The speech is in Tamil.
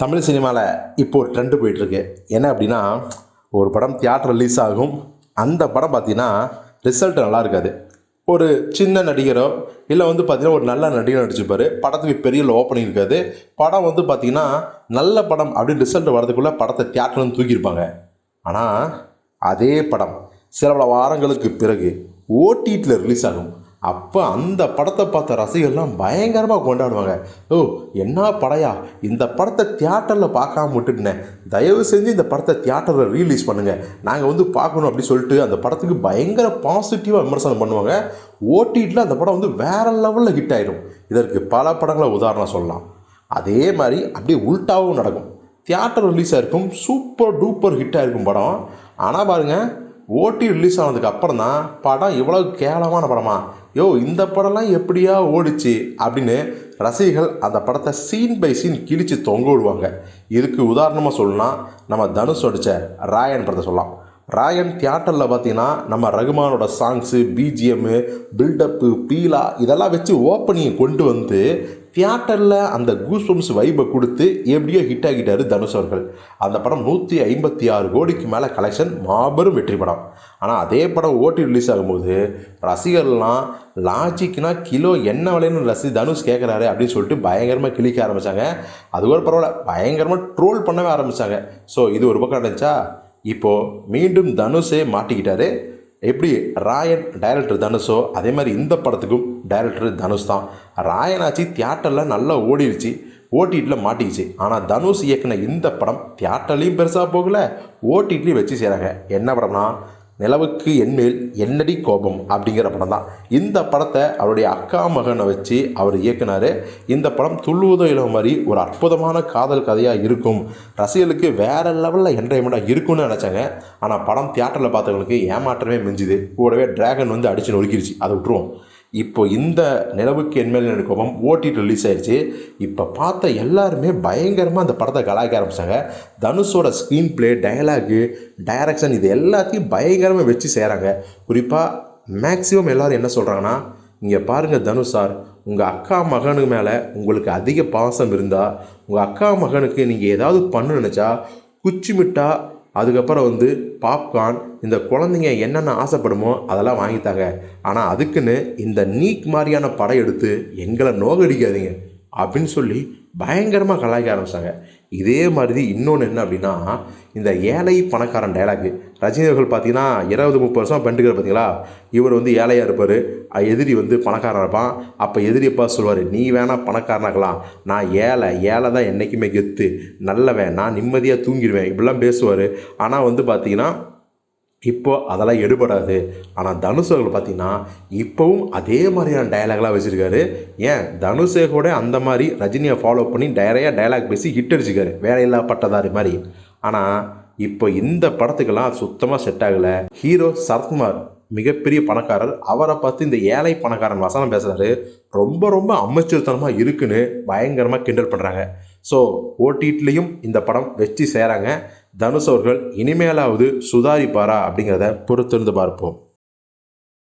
தமிழ் சினிமாவில் இப்போ ஒரு ட்ரெண்டு போயிட்டுருக்கு. என்ன அப்படின்னா ஒரு படம் தியேட்டர் ரிலீஸ் ஆகும். அந்த படம் பார்த்தீங்கன்னா ரிசல்ட் நல்லா இருக்காது. ஒரு சின்ன நடிகரோ இல்லை வந்து பார்த்தீங்கன்னா ஒரு நல்ல நடிகர் நடிச்சுப்பார் படத்துக்கு பெரிய ஓப்பனிங் இருக்காது. படம் வந்து பார்த்தீங்கன்னா நல்ல படம் அப்படின்னு ரிசல்ட் வரதுக்குள்ளே படத்தை தியேட்டர்னு தூக்கியிருப்பாங்க. ஆனால் அதே படம் சில பல வாரங்களுக்கு பிறகு ஓடிடியில் ரிலீஸ் ஆகும். அப்போ அந்த படத்தை பார்த்த ரசிகர்லாம் பயங்கரமாக கொண்டாடுவாங்க. ஓ என்ன படையா? இந்த படத்தை தியேட்டரில் பார்க்காம விட்டுட்டேன். தயவு செஞ்சு இந்த படத்தை தியேட்டரில் ரீலீஸ் பண்ணுங்கள் நாங்கள் வந்து பார்க்கணும் அப்படி சொல்லிட்டு அந்த படத்துக்கு பயங்கர பாசிட்டிவாக விமர்சனம் பண்ணுவாங்க. ஓடிடியில் அந்த படம் வந்து வேறு லெவலில் ஹிட் ஆகிடும் இதற்கு பல படங்களை உதாரணம் சொல்லலாம். அதே மாதிரி அப்படியே உல்ட்டாவும் நடக்கும். தியேட்டர் ரிலீஸ் ஆகிருக்கும் சூப்பர் டூப்பர் ஹிட் இருக்கும் படம். ஆனால் பாருங்கள் ஓட்டி ரிலீஸ் ஆனதுக்கு அப்புறம் தான் படம் இவ்வளோ கேவலமான படமா? யோ இந்த படம்லாம் எப்படியா ஓடிச்சு? அப்படின்னு ரசிகர்கள் அந்த படத்தை சீன் பை சீன் கிழித்து தொங்க விடுவாங்க. இதுக்கு உதாரணமாக சொல்லணும்னா நம்ம தனுஷ் அடித்த ராயன் படத்தை சொல்லலாம். ராயன் தியேட்டரில் பார்த்தீங்கன்னா நம்ம ரகுமானோட சாங்ஸு பிஜிஎம்மு பில்டப்பு பீலா இதெல்லாம் வச்சு ஓப்பனிங் கொண்டு வந்து தியேட்டரில் அந்த கூஸ்வம்ஸ் வைபை கொடுத்து எப்படியோ ஹிட் ஆகிட்டாரு தனுஷ் அவர்கள். அந்த படம் நூற்றி ஐம்பத்தி ஆறு கோடிக்கு மேலே கலெக்ஷன் மாபெரும் வெற்றி படம். ஆனால் அதே படம் ஓட்டி ரிலீஸ் ஆகும்போது ரசிகர்லாம் லாஜிக்னா கிலோ என்ன விலைன்னு ரசி தனுஷ் கேட்குறாரு அப்படின்னு சொல்லிட்டு பயங்கரமாக கிழிக்க ஆரம்பித்தாங்க அது ஒரு பரவாயில்ல பயங்கரமாக ட்ரோல் பண்ணவே ஆரம்பித்தாங்க ஸோ இது ஒரு பக்கம் நடந்துச்சா? இப்போது மீண்டும் தனுஷே மாட்டிக்கிட்டாரு. எப்படி? ராயன் டைரக்டர் தனுஷோ அதே மாதிரி இந்த படத்துக்கும் டைரக்டர் தனுஷ் தான். ராயனாச்சி தியேட்டரில் நல்லா ஓடிடுச்சு ஓடிடியில் மாட்டிக்கிச்சு. ஆனால் தனுஷ் இயக்குன இந்த படம் தியேட்டர்லேயும் பெருசாக போகல ஓடிடிலையும் வச்சு செய்கிறாங்க என்ன படம்னா நிலவுக்கு என்மேல் என்னடி கோபம் அப்படிங்கிற படம் தான். இந்த படத்தை அவருடைய அக்கா மகனை வச்சு அவர் இயக்குனார். இந்த படம் துள்ளுவதோ இளவு மாதிரி ஒரு அற்புதமான காதல் கதையாக இருக்கும். ரசிகர்களுக்கு வேறு லெவலில் என்டர்டைன்மெண்ட்டாக இருக்கும்னு நினச்சாங்க. ஆனால் படம் தியேட்டரில் பார்த்தவங்களுக்கு ஏமாற்றமே மிஞ்சுது. கூடவே டிராகன் வந்து அடிச்சு நொறுக்கிருச்சு. அதை விட்டுருவோம். இப்போ இந்த நிலவுக்கு என்மேல் எனக்கு கோபம் ஓடிடி ரிலீஸ் ஆயிடுச்சு. இப்போ பார்த்த எல்லாருமே பயங்கரமாக அந்த படத்தை கலாய்க்க ஆரம்பித்தாங்க தனுஷோட ஸ்க்ரீன் ப்ளே டயலாகு டைரக்ஷன் இது எல்லாத்தையும் பயங்கரமாக வச்சு செய்கிறாங்க குறிப்பாக மேக்ஸிமம் எல்லோரும் என்ன சொல்கிறாங்கன்னா இங்கே பாருங்கள் தனுஷ் சார் உங்கள் அக்கா மகனுக்கு மேலே உங்களுக்கு அதிக பாசம் இருந்தால் உங்கள் அக்கா மகனுக்கு நீங்கள் ஏதாவது பண்ணு நினச்சா குச்சி மிட்டா அதுக்கப்புறம் வந்து பாப்கார்ன் இந்த குழந்தைங்க என்னென்ன ஆசைப்படுமோ அதெல்லாம் வாங்கித்தாங்க. ஆனால் அதுக்குன்னு இந்த நீக் மாதிரியான படம் எடுத்து எங்களை நோகடிக்காதீங்க அப்படின்னு சொல்லி பயங்கரமாக கலாய்க்க ஆரம்பித்தாங்க இதே மாதிரி இன்னொன்று என்ன அப்படின்னா இந்த ஏழை பணக்காரன் டைலாக் ரஜினியர்கள் பார்த்தீங்கன்னா இருபது முப்பது வருஷம் பண்ணிட்டு பார்த்தீங்களா? இவர் வந்து ஏழையாக இருப்பார். எதிரி வந்து பணக்காரன் இருப்பான். அப்போ எதிரி எப்பா சொல்லுவார் நீ வேணால் பணக்காரனாக்கலாம். நான் ஏழை. ஏழை தான் என்றைக்குமே கெத்து. நல்லவன். நான் நிம்மதியாக தூங்கிடுவேன். இப்படிலாம் பேசுவார். ஆனால் வந்து பார்த்தீங்கன்னா இப்போ அதெல்லாம் எடுபடாது. ஆனால் தனுஷ் அவர்கள் பார்த்தீங்கன்னா இப்போவும் அதே மாதிரியான டயலாக்லாம் வச்சுருக்காரு. ஏன்? தனுஷே கூட அந்த மாதிரி ரஜினியை ஃபாலோ பண்ணி டைரையாக டயலாக் பேசி ஹிட் அடிச்சுக்காரு வேலையில்லா பட்டதாரி மாதிரி. ஆனால் இப்போ இந்த படத்துக்கெல்லாம் அது சுத்தமாக செட் ஆகலை. ஹீரோ சரத்குமார் மிகப்பெரிய பணக்காரர். அவரை பார்த்து இந்த ஏழை பணக்காரன் வசனம் பேசுகிறாரு ரொம்ப ரொம்ப அமைச்சர்த்தனமாக இருக்குன்னு பயங்கரமாக கிண்டல் பண்ணுறாங்க ஸோ ஓடிடிலையும் இந்த படம் வெற்றி செய்கிறாங்க தனுஷ் அவர்கள் இனிமேலாவது சுதாரிப்பாரா அப்படிங்கிறத பொறுத்திருந்து பார்ப்போம்.